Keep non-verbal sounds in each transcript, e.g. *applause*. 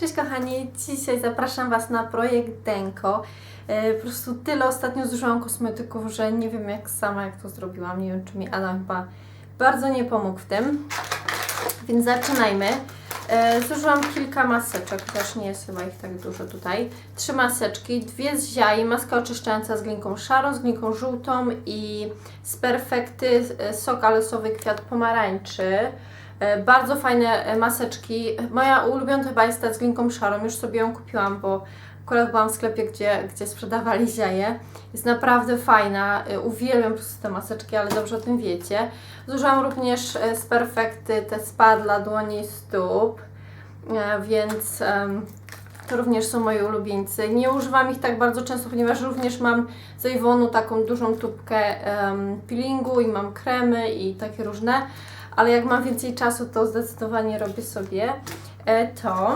Cześć kochani, dzisiaj zapraszam Was na projekt Denko. E, Po prostu tyle ostatnio zużyłam kosmetyków, że nie wiem jak sama jak to zrobiłam. Nie wiem czy mi Adam chyba bardzo nie pomógł w tym. Więc zaczynajmy. E, Zużyłam kilka maseczek, też nie jest chyba ich tak dużo tutaj. Trzy maseczki, dwie z ziai, maska oczyszczająca z glinką szarą, z glinką żółtą i z Perfekty e, sok alosowy kwiat pomarańczy. E, Bardzo fajne e, maseczki. Moja ulubiona chyba jest ta z glinką szarą, już sobie ją kupiłam, bo akurat byłam w sklepie, gdzie, gdzie sprzedawali *laughs* ziaje. Jest naprawdę fajna, e, uwielbiam po prostu te maseczki, ale dobrze o tym wiecie. Zużyłam również z Perfekty te spa dla dłoni i stóp, więc to również są moi ulubieńcy. Nie używam ich tak bardzo często, ponieważ również mam z Avonu taką dużą tubkę peelingu i mam kremy i takie różne, ale jak mam więcej czasu, to zdecydowanie robię sobie e, to.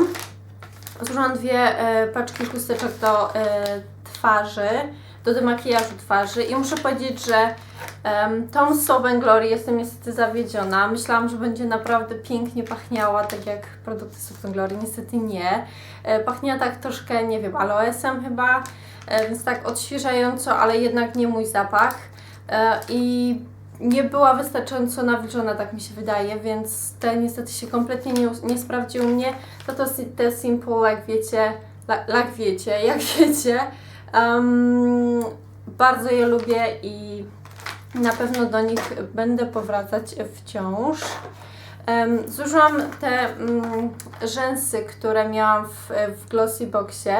Zużyłam dwie e, paczki chusteczek do e, twarzy, do demakijażu twarzy i muszę powiedzieć, że tą Soap Glory jestem niestety zawiedziona. Myślałam, że będzie naprawdę pięknie pachniała, tak jak produkty Soap Glory. Niestety nie. E, pachniała tak troszkę, nie wiem, aloesem chyba, więc tak odświeżająco, ale jednak nie mój zapach. I nie była wystarczająco nawilżona, tak mi się wydaje, więc te niestety się kompletnie nie, nie sprawdziły mnie. To to te Simple, jak wiecie, *laughs* jak wiecie, jak wiecie. Um, bardzo je lubię i na pewno do nich będę powracać wciąż. Um, zużyłam te um, rzęsy, które miałam w, w Glossy Boxie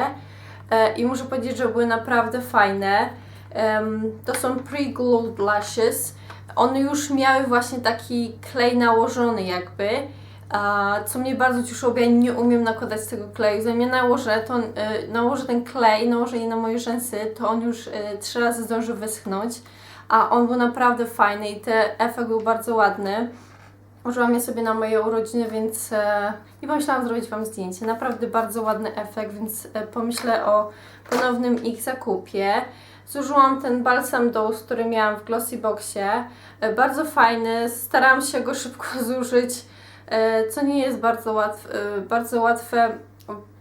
e, i muszę powiedzieć, że były naprawdę fajne. Em, to są Pre-Glued Lashes. One już miały właśnie taki klej nałożony jakby, co mnie bardzo cieszyło, bo ja nie umiem nakładać tego kleju. Zanim ja nałożę, to, y, nałożę ten klej, nałożę je na moje rzęsy, to on już y, trzy razy zdąży wyschnąć, a on był naprawdę fajny i ten efekt był bardzo ładny. Użyłam je sobie na moje urodziny, więc e, nie pomyślałam zrobić Wam zdjęcie. Naprawdę bardzo ładny efekt, więc e, pomyślę o ponownym ich zakupie. Zużyłam ten balsam dose, który miałam w Glossy Boxie. E, Bardzo fajny, starałam się go szybko *laughs* zużyć, e, co nie jest bardzo, łatw, e, bardzo łatwe.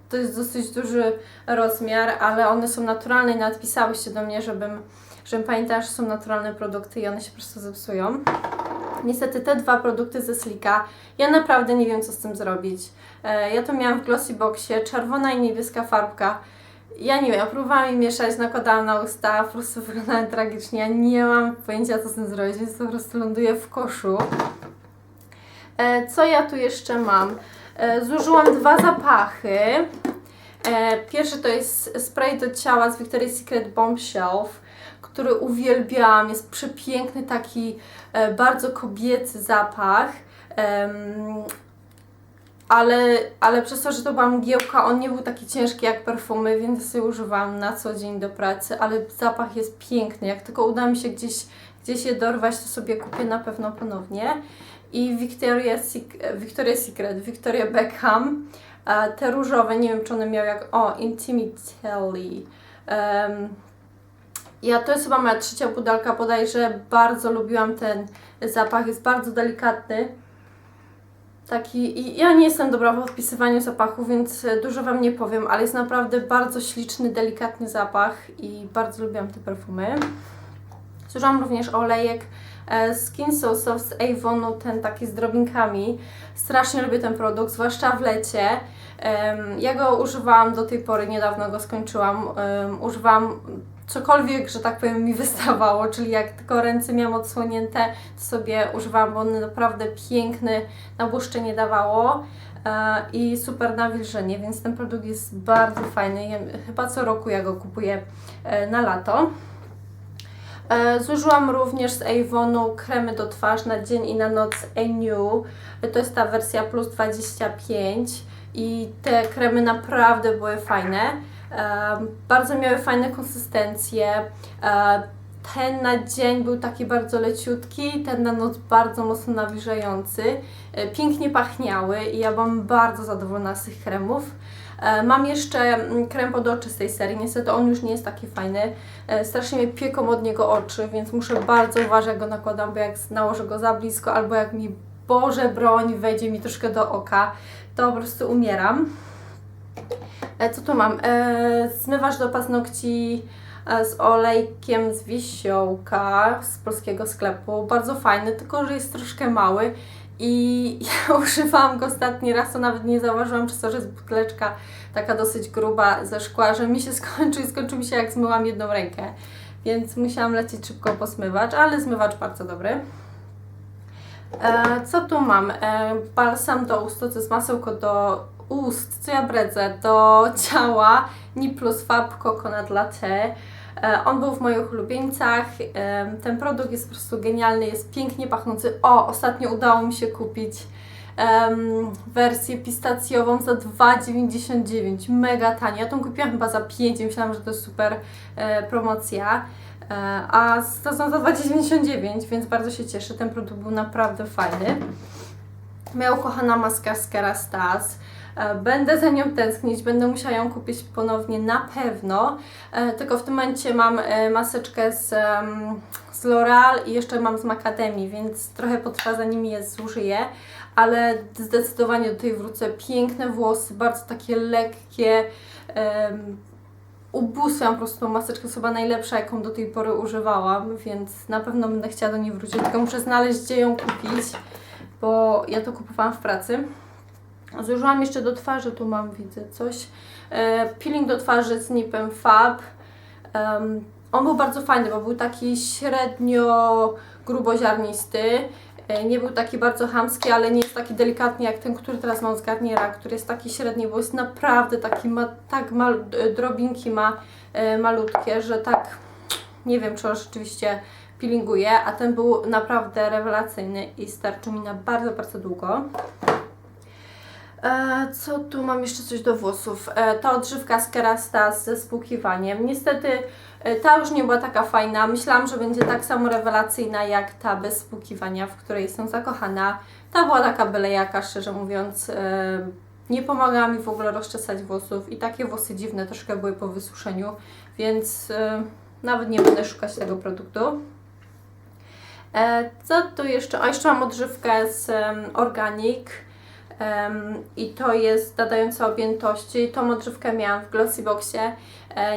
To jest dosyć duży rozmiar, ale one są naturalne i nadpisałyście do mnie, żebym, żebym pamiętała, że są naturalne produkty i one się po prostu zepsują. Niestety te dwa produkty ze Slika, ja naprawdę nie wiem co z tym zrobić. Ja to miałam w Glossy Boxie, czerwona i niebieska farbka. Ja nie wiem, próbowałam je mieszać, nakładałam na usta, po prostu wyglądały tragicznie. Ja nie mam pojęcia co z tym zrobić, więc po prostu ląduje w koszu. E, Co ja tu jeszcze mam? E, Zużyłam dwa zapachy. E, Pierwszy to jest spray do ciała z Victoria's Secret Bombshell, który uwielbiałam. Jest przepiękny, taki e, bardzo kobiecy zapach. Ale, ale przez to, że to była mgiełka, on nie był taki ciężki jak perfumy, więc sobie używam na co dzień do pracy, ale zapach jest piękny. Jak tylko uda mi się gdzieś, gdzieś je dorwać, to sobie kupię na pewno ponownie. I Victoria's, Sec- Victoria's Secret, Victoria Beckham, te różowe, nie wiem czy one miały jak, o, Intimatelli. Um, ja to jest chyba moja trzecia pudelka, bodajże bardzo lubiłam ten zapach, jest bardzo delikatny. Taki, i ja nie jestem dobra w odpisywaniu zapachu, więc e, dużo Wam nie powiem, ale jest naprawdę bardzo śliczny, delikatny zapach i bardzo lubiłam te perfumy. Zużyłam również olejek e, Skin So Soft z Avonu, ten taki z drobinkami. Strasznie lubię ten produkt, zwłaszcza w lecie. Ja go używałam do tej pory, niedawno go skończyłam. Używałam cokolwiek, że tak powiem, mi wystawało, czyli jak tylko ręce miałam odsłonięte, to sobie używałam, bo one naprawdę piękny na błyszczenie dawało e, i super nawilżenie, więc ten produkt jest bardzo fajny. Ja, chyba co roku ja go kupuję e, na lato. E, Zużyłam również z Avonu kremy do twarzy na dzień i na noc A-New. To jest ta wersja plus 25 i te kremy naprawdę były fajne. Bardzo miały fajne konsystencje. E, Ten na dzień był taki bardzo leciutki, ten na noc bardzo mocno nawilżający. E, Pięknie pachniały i ja byłam bardzo zadowolona z tych kremów. E, Mam jeszcze mm, krem pod oczy z tej serii, niestety on już nie jest taki fajny. Strasznie mnie pieką od niego oczy, więc muszę bardzo uważać jak go nakładam, bo jak nałożę go za blisko albo jak mi Boże broń wejdzie mi troszkę do oka, to po prostu umieram. E, co tu mam? E, zmywacz do paznokci e, z olejkiem z wisiołka z polskiego sklepu. Bardzo fajny, tylko że jest troszkę mały. I *laughs* ja używałam go ostatni raz, to nawet nie zauważyłam przez to, że jest buteleczka taka dosyć gruba ze szkła, że mi się *laughs* skończył i skończył mi się jak zmyłam jedną rękę. Więc musiałam lecieć szybko po zmywacz, ale zmywacz bardzo dobry. E, co tu mam? E, balsam do ust, to jest masełko do ust, co ja bredzę, do ciała Niplus Fab Coconut Latte. E, on był w moich ulubieńcach. Ten produkt jest po prostu genialny, jest pięknie pachnący. O, ostatnio udało mi się kupić wersję pistacjową za 2,99. Mega tanie. Ja tą kupiłam chyba za 5, myślałam, że to jest super e, promocja. E, a to są za 2,99, więc bardzo się cieszę. Ten produkt był naprawdę fajny. Moja ukochana maska z Kerastase. Będę za nią tęsknić, będę musiała ją kupić ponownie na pewno. E, Tylko w tym momencie mam e, maseczkę z, z L'Oreal i jeszcze mam z Macadamii, więc trochę potrwa zanim je zużyję, ale zdecydowanie do tej wrócę. Piękne włosy, bardzo takie lekkie. Ubóstwiam po prostu tą maseczkę, chyba najlepsza, jaką do tej pory używałam, więc na pewno będę chciała do niej wrócić, tylko muszę znaleźć, gdzie ją kupić, bo ja to kupowałam w pracy. Zużyłam jeszcze do twarzy, tu mam, widzę coś. E, peeling do twarzy z Nipem Fab. Em, on był bardzo fajny, bo był taki średnio gruboziarnisty. E, nie był taki bardzo chamski, ale nie jest taki delikatny jak ten, który teraz mam z Garniera, który jest taki średni, bo jest naprawdę taki, ma tak mal, drobinki ma e, malutkie, że tak nie wiem, czy on rzeczywiście peelinguje, a ten był naprawdę rewelacyjny i starczy mi na bardzo, bardzo długo. E, co tu mam jeszcze coś do włosów? E, ta odżywka z Kerastase ze spłukiwaniem. Niestety ta już nie była taka fajna. Myślałam, że będzie tak samo rewelacyjna jak ta bez spłukiwania, w której jestem zakochana. Ta była taka byle jaka, szczerze mówiąc. E, nie pomagała mi w ogóle rozczesać włosów i takie włosy dziwne troszkę były po wysuszeniu, więc e, nawet nie będę szukać tego produktu. E, co tu jeszcze? O, jeszcze mam odżywkę z Organic. I to jest nadająca objętości. Tą odżywkę miałam w Glossyboxie. E,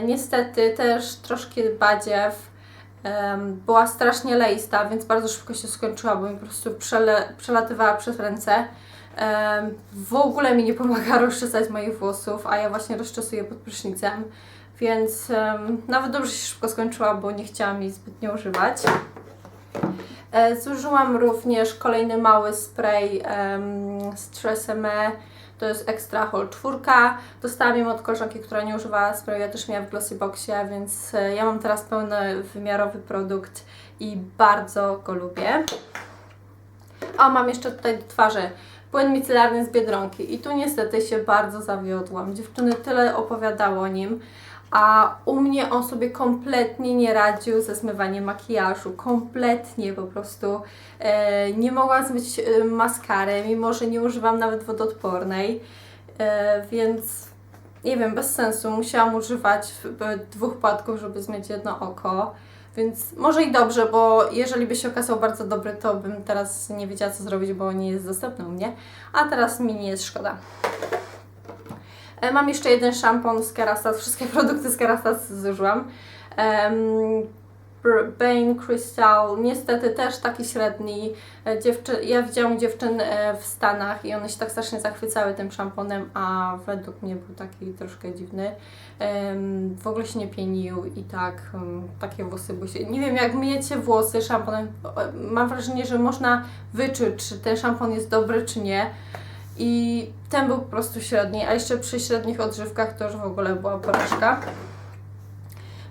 niestety też troszkę badziew. Była strasznie leista, więc bardzo szybko się skończyła, bo mi po prostu przele, przelatywała przez ręce. W ogóle mi nie pomaga *laughs* rozczesać moich włosów, a ja właśnie rozczesuję pod prysznicem. Więc nawet dobrze się szybko skończyła, bo nie chciałam jej zbytnio używać. E, Zużyłam również kolejny mały spray z Tresemme. To jest Extra Hold 4. Dostałam ją od koleżanki, która nie używała sprayu. Ja też miałam w Glossyboxie, więc e, ja mam teraz pełny wymiarowy produkt i bardzo go lubię. O, mam jeszcze tutaj do twarzy płyn micelarny z Biedronki i tu niestety się bardzo zawiodłam. Dziewczyny tyle opowiadało o nim, a u mnie on sobie kompletnie nie radził ze zmywaniem makijażu. Kompletnie po prostu. E, nie mogłam zmyć e, maskarę, mimo że nie używam nawet wodoodpornej, e, więc nie wiem, bez sensu. Musiałam używać dwóch płatków, żeby zmyć jedno oko. Więc może i dobrze, bo jeżeli by się okazał bardzo dobry, to bym teraz nie wiedziała co zrobić, bo nie jest dostępny u mnie. A teraz mi nie jest szkoda. E, Mam jeszcze jeden szampon z Kerastase, wszystkie *laughs* produkty z Kerastase zużyłam. Bane Crystal, niestety też taki średni. E, Dziewczy ja widziałam dziewczyn e, w Stanach i one się tak strasznie zachwycały tym szamponem, a według mnie był taki troszkę dziwny. W ogóle się nie pienił i tak takie włosy, się, nie wiem jak myjecie włosy szamponem, mam wrażenie, że można wyczuć, czy ten szampon jest dobry, czy nie. I ten był po prostu średni, a jeszcze przy średnich odżywkach to już w ogóle była porażka.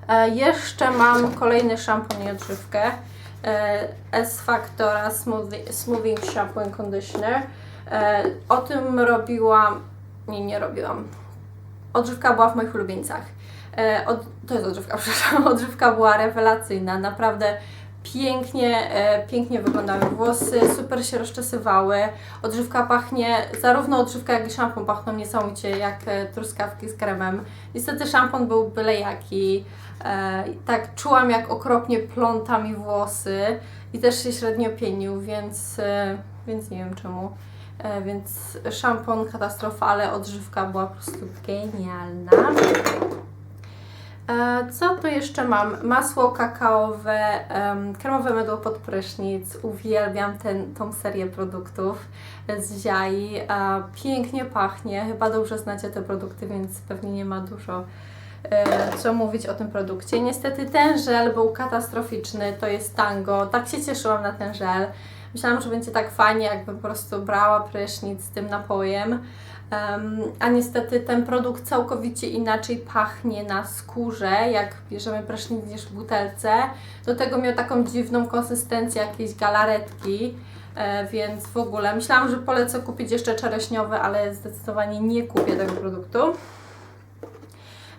E, jeszcze mam kolejny szampon i odżywkę. E, S Factora Smoothing, Smoothing Shampoo and Conditioner. E, o tym robiłam, nie, nie robiłam. Odżywka była w moich ulubieńcach. E, od, to jest odżywka, *laughs* przepraszam. Odżywka była rewelacyjna, naprawdę pięknie, e, pięknie wyglądały włosy, super się rozczesywały. Odżywka pachnie, zarówno odżywka jak i szampon pachną niesamowicie jak e, truskawki z kremem. Niestety szampon był byle jaki. E, tak czułam jak okropnie pląta mi włosy i też się średnio pienił, więc, więc nie wiem czemu. Więc szampon katastrofa, ale odżywka była po prostu genialna. E, Co tu jeszcze mam? Masło kakaowe, em, kremowe mydło pod prysznic. Uwielbiam ten, tą serię produktów z Ziai. E, Pięknie pachnie. Chyba dobrze znacie te produkty, więc pewnie nie ma dużo e, co mówić o tym produkcie. Niestety ten żel był katastroficzny. To jest tango. Tak się cieszyłam na ten żel. Myślałam, że będzie tak fajnie, jakbym po prostu brała prysznic z tym napojem. A niestety ten produkt całkowicie inaczej pachnie na skórze, jak bierzemy prysznic niż w butelce. Do tego miał taką dziwną konsystencję jakiejś galaretki, e, więc w ogóle myślałam, że polecę kupić jeszcze czereśniowy, ale zdecydowanie nie kupię tego produktu.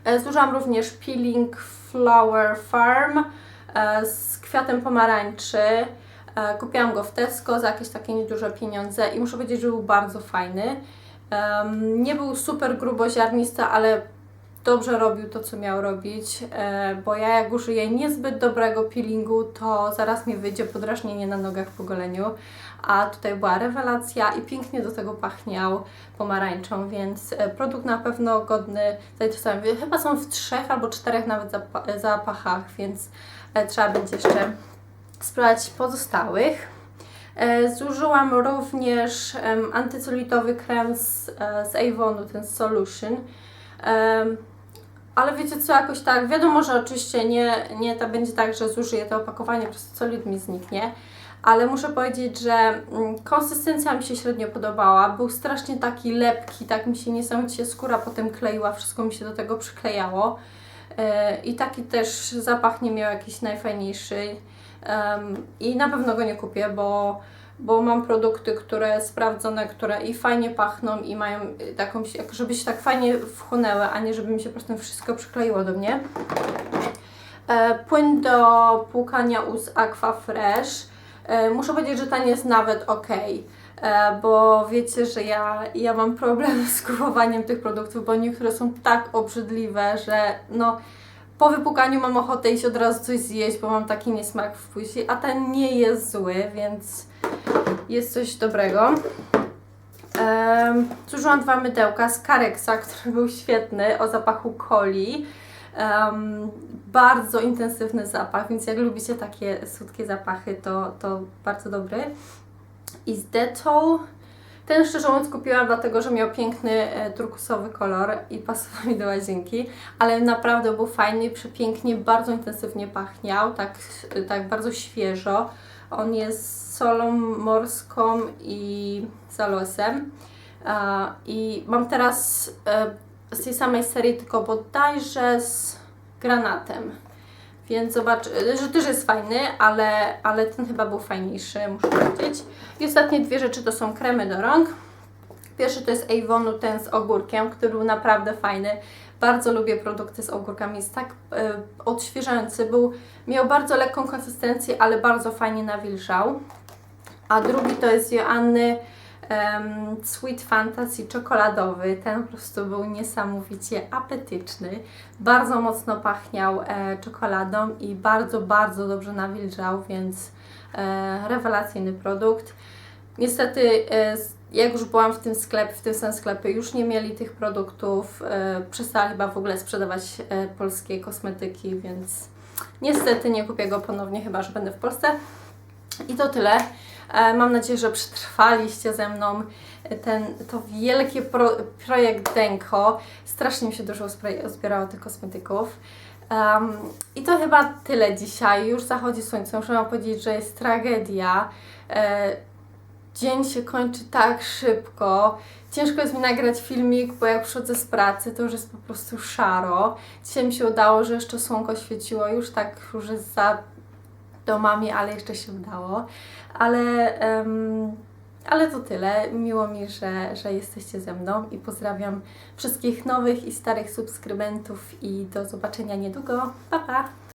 E, Zużyłam również peeling Flower Farm e, z kwiatem pomarańczy. Kupiłam go w Tesco za jakieś takie nieduże pieniądze i muszę powiedzieć, że był bardzo fajny. Nie był super gruboziarnisty, ale dobrze robił to, co miał robić, e, bo ja jak użyję niezbyt dobrego peelingu, to zaraz mi wyjdzie podrażnienie na nogach po goleniu, a tutaj była rewelacja i pięknie do tego pachniał pomarańczą, więc e, produkt na pewno godny zainteresowania. Chyba są w trzech albo czterech nawet zapa- zapachach, więc e, trzeba będzie jeszcze spróbować pozostałych. E, Zużyłam również antycelulitowy krem z, e, z Avonu, ten Solution. Ale wiecie co, jakoś tak, wiadomo, że oczywiście nie, nie to będzie tak, że zużyję to opakowanie, po prostu celulit mi zniknie. Ale muszę powiedzieć, że mm, konsystencja mi się średnio podobała. Był strasznie taki lepki, tak mi się niesamowicie skóra potem kleiła, wszystko mi się do tego przyklejało. E, I taki też zapach nie miał jakiś najfajniejszy. I na pewno go nie kupię, bo, bo mam produkty, które sprawdzone, które i fajnie pachną i mają taką, żeby się tak fajnie wchłonęły, a nie żeby mi się po prostu wszystko przykleiło do mnie. E, Płyn do płukania ust Aqua Fresh. E, Muszę powiedzieć, że ten jest nawet ok, bo wiecie, że ja, ja mam problem *laughs* z kupowaniem tych produktów, bo niektóre są tak obrzydliwe, że no po wypłukaniu mam ochotę iść od razu coś zjeść, bo mam taki niesmak w buzi, a ten nie jest zły, więc jest coś dobrego. Um, dwa mydełka z Carexa, *laughs* który był świetny, o zapachu coli. Em, bardzo intensywny zapach, więc jak lubicie takie słodkie zapachy, to, to bardzo dobry. I z Dettol, ten szczerze mówiąc kupiłam dlatego, że miał piękny e, turkusowy kolor i pasował mi do łazienki, ale naprawdę był fajny przepięknie, bardzo intensywnie pachniał, tak, tak bardzo świeżo. On jest solą morską i z aloesem. A, I mam teraz e, z tej samej serii, tylko bodajże z granatem. Więc zobacz, e, że też jest fajny, ale, ale ten chyba był fajniejszy, muszę powiedzieć. I ostatnie dwie rzeczy to są kremy do rąk. Pierwszy to jest Avonu ten z ogórkiem, który był naprawdę fajny. Bardzo lubię produkty z ogórkami, jest tak e, odświeżający. Był, miał bardzo lekką konsystencję, ale bardzo fajnie nawilżał. A drugi to jest Joanny em, Sweet Fantasy czekoladowy. Ten po prostu był niesamowicie apetyczny. Bardzo mocno pachniał e, czekoladą i bardzo, bardzo dobrze nawilżał, więc e, rewelacyjny produkt. Niestety, e, jak już byłam w tym sklepie, w tym samym sklepie, już nie mieli tych produktów. E, przestali chyba w ogóle sprzedawać e, polskie kosmetyki, więc niestety nie kupię go ponownie, chyba że będę w Polsce. I to tyle. E, Mam nadzieję, że przetrwaliście ze mną ten, to wielkie pro, projekt Denko. Strasznie mi się dużo uzbierało tych kosmetyków. Em, I to chyba tyle dzisiaj. Już zachodzi słońce. Muszę Wam powiedzieć, że jest tragedia. E, dzień się kończy tak szybko. Ciężko jest mi nagrać filmik, bo jak przychodzę z pracy, to już jest po prostu szaro. Dzisiaj mi się udało, że jeszcze słonko świeciło. Już tak już jest za domami, ale jeszcze się udało. Ale, em, ale to tyle. Miło mi, że, że jesteście ze mną i pozdrawiam wszystkich nowych i starych subskrybentów i do zobaczenia niedługo. Pa, pa!